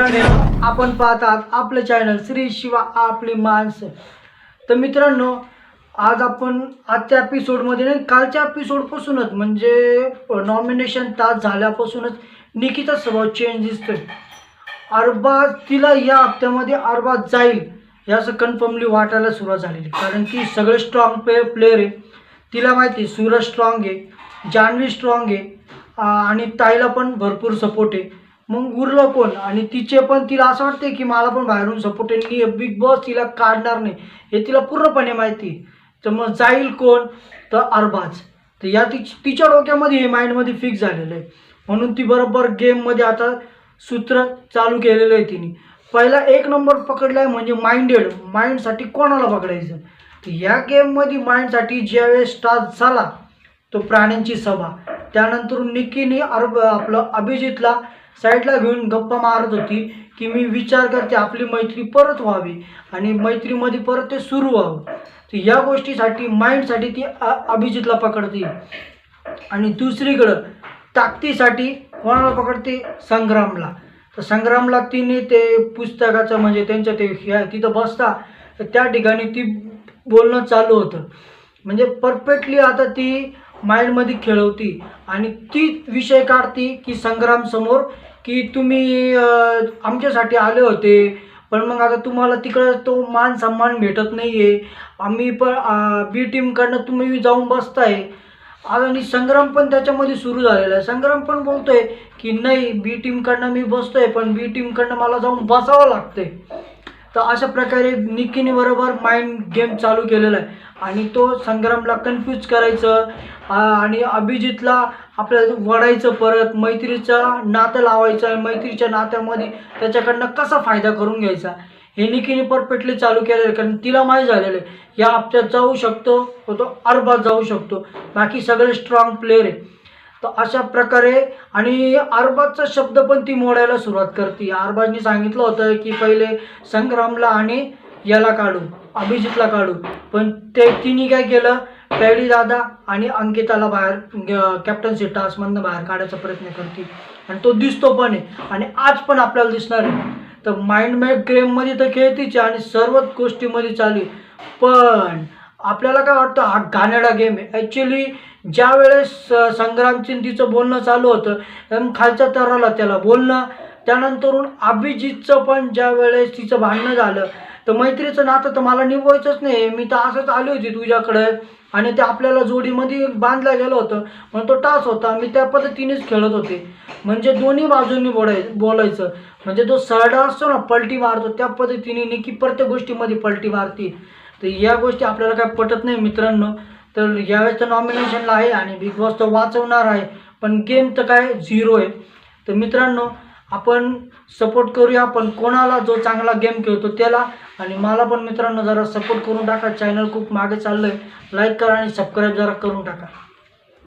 आपण पाहतात आपलं चॅनल श्री शिवा आपली माणसं. तर मित्रांनो आज आपण आजच्या एपिसोडमध्ये नाही कालच्या एपिसोडपासूनच म्हणजे नॉमिनेशन तास झाल्यापासूनच निकिता स्वभाव चेंज दिसतोय. अरबाज तिला या हप्त्यामध्ये अरबाज जाईल हे असं कन्फर्मली वाटायला सुरुवात झालेली. कारण ती सगळे स्ट्रॉंग प्ले प्लेअर आहे. तिला माहिती आहे सूरज स्ट्रॉंग आहे जान्हवी स्ट्रॉंग आहे आणि ताईला पण भरपूर सपोर्ट आहे. मग उरलं कोण? आणि तिचे पण तिला असं वाटते की मला पण बाहेरून सपोर्ट आहे. बिग बॉस तिला काढणार नाही. हे तिला पूर्णपणे माहिती तर मग जाईल कोण? तर अरबाज. तर या ति तिच्या डोक्यामध्ये हे माइंडमध्ये फिक्स झालेलं आहे. म्हणून ती बरोबर गेममध्ये आता सूत्र चालू केलेलं आहे तिने. पहिला एक नंबर पकडला आहे म्हणजे माइंडेड माइंडसाठी कोणाला पकडायचं? तर या गेममध्ये माइंडसाठी ज्यावेळेस स्टार्ट झाला तो प्राण्यांची सभा. त्यानंतर निकीने अरब आपलं अभिजितला साईडला घेऊन गप्पा मारत होती की मी विचार करते आपली मैत्री परत व्हावी आणि मैत्रीमध्ये परत ते सुरू व्हावं. तर या गोष्टीसाठी माइंडसाठी ती अभिजितला पकडते. आणि दुसरीकडं ताकदीसाठी कोणाला पकडते? संग्रामला. तर संग्रामला तिने ते पुस्तकाचं म्हणजे त्यांच्या ते ह्या- तिथं बसता तर त्या ठिकाणी ती बोलणं चालू होतं. म्हणजे परफेक्टली आता ती माइंडमध्ये खेळवती. आणि ती विषय काढती की संग्राम समोर की तुम्ही आमच्यासाठी आले होते. पण मग आता तुम्हाला तिकडं तो मान सन्मान भेटत नाही आहे आम्ही पण बी टीमकडनं तुम्ही जाऊन बसताय. आणि संग्राम पण त्याच्यामध्ये सुरू झालेला आहे. संग्राम पण बोलतोय की नाही बी टीमकडनं मी बसतोय पण बी टीमकडनं मला जाऊन बसावं लागतंय. तर अशा प्रकारे निकीने बरोबर माइंड गेम चालू केलेला आहे. आणि तो संग्रामला कन्फ्यूज करायचं आणि अभिजितला आपल्याला वडायचं परत मैत्रीचं नातं लावायचं मैत्रीच्या नात्यामध्ये त्याच्याकडनं कसा फायदा करून घ्यायचा? हे निकीने परफेक्टली चालू केलेलं आहे कारण तिला माहीत झालेलं आहे. या हप्त्यात जाऊ शकतो व तो अरबाज जाऊ शकतो. बाकी सगळे स्ट्रॉंग प्लेअर आहे तर अशा प्रकारे आणि अरबाजचा शब्द पण ती मोडायला सुरुवात करते. अरबाजनी सांगितलं होतं की पहिले संग्रामला आणि याला काढू अभिजितला काढू पण ते तिने काय केलं? पॅडी दादा आणि अंकिताला बाहेर कॅप्टन्सी टास्कमधनं बाहेर काढायचा प्रयत्न करते. आणि तो दिसतो पण आहे. आणि आज पण आपल्याला दिसणार आहे. तर माइंड मॅप गेममध्ये तर खेळतीच आहे आणि सर्वच गोष्टीमध्ये चालू पण आपल्याला काय वाटतं? हा घाणेडा गेम आहे. ॲक्च्युली ज्या वेळेस संग्राम चिंतीचं तिचं बोलणं चालू होतं खालच्या तराला त्याला बोलणं त्यानंतरून अभिजितचं पण ज्या वेळेस तिचं भांडणं झालं तर मैत्रीचं नातं तर मला निभवायचंच नाही. मी तर असंच आली होती तुझ्याकडे आणि ते आपल्याला जोडीमध्ये बांधलं गेलं होतं. म्हणून तो टास होता. मी त्या पद्धतीनेच खेळत होते. म्हणजे दोन्ही बाजूंनी बोलाय बोलायचं. म्हणजे तो सरडा असतो ना पलटी मारतो. त्या पद्धतीने निकी प्रत्येक गोष्टीमध्ये पलटी मारती. तर या गोष्टी आपल्याला काय पटत नाही मित्रांनो. तर यावेळेस तर नॉमिनेशनला आहे आणि बिग बॉस तर वाचवणार आहे. पण गेम तर काय झिरो आहे. तर मित्रांनो आपण सपोर्ट करूया पण कोणाला जो चांगला गेम खेळतो त्याला. आणि मला पण मित्रांनो जरा सपोर्ट करून टाका. चॅनल खूप मागे चाललं आहे लाईक करा आणि सबस्क्राईब जरा करून टाका.